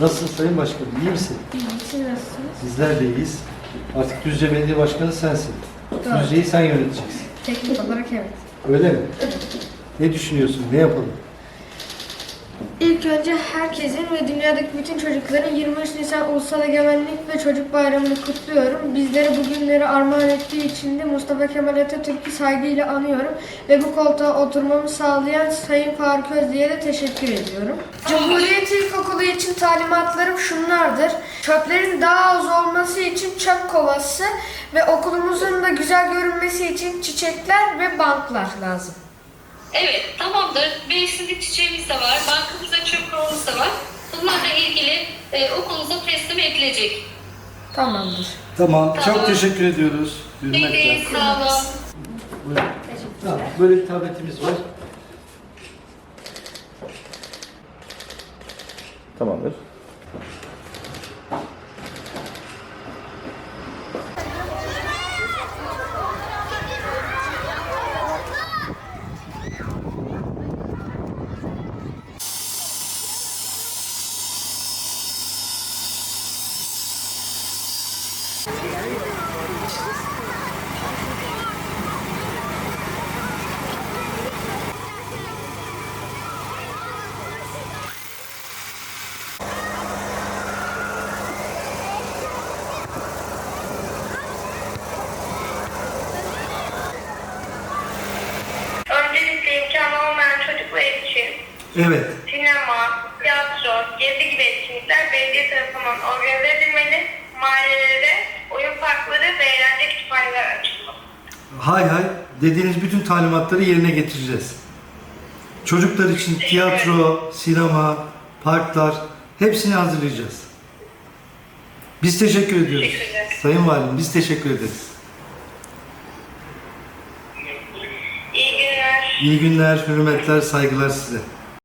Nasılsın Sayın Başkanım? İyi misin? İyi, siz nasılsınız? Bizler de iyiyiz. Artık Düzce Belediye Başkanı sensin. Doğru. Düzce'yi sen yöneteceksin. Teknik olarak evet. Öyle mi? Ne düşünüyorsun? Ne yapalım? İlk önce herkesin ve dünyadaki bütün çocukların 23 Nisan Ulusal Egemenlik ve Çocuk Bayramı'nı kutluyorum. Bizlere bu günleri armağan ettiği için de Mustafa Kemal Atatürk'ü saygıyla anıyorum ve bu koltuğa oturmamı sağlayan Sayın Faruk Özdi'ye de teşekkür ediyorum. İlkokulu için talimatlarım şunlardır. Çöplerin daha az olması için çöp kovası ve okulumuzun da güzel görünmesi için çiçekler ve banklar lazım. Evet, tamamdır. Mevsimlik çiçeğimiz de var. Bankamızda çöp kovamız da var. Bunlarla ilgili e, okulunuza teslim edilecek. Tamamdır. Tamam. Tamam. Çok teşekkür ediyoruz. Peki, Hürmetler. sağ olun. Buyurun. Tamam, böyle bir tabletimiz var. Tamamdır. Öncelikle imkanı olmayan çocuklar için Evet. sinema, tiyatro, gezi gibi etkinlikler belediye tarafından organize edilmeli. Mahallelere oyun parkları ve eğlence kütüphaneler açılmalı. Hay hay. Dediğiniz bütün talimatları yerine getireceğiz. Çocuklar için tiyatro, sinema, parklar hepsini hazırlayacağız. Biz teşekkür ediyoruz. Teşekkürler. Sayın Valim biz teşekkür ederiz. İyi günler. İyi günler, hürmetler, saygılar size.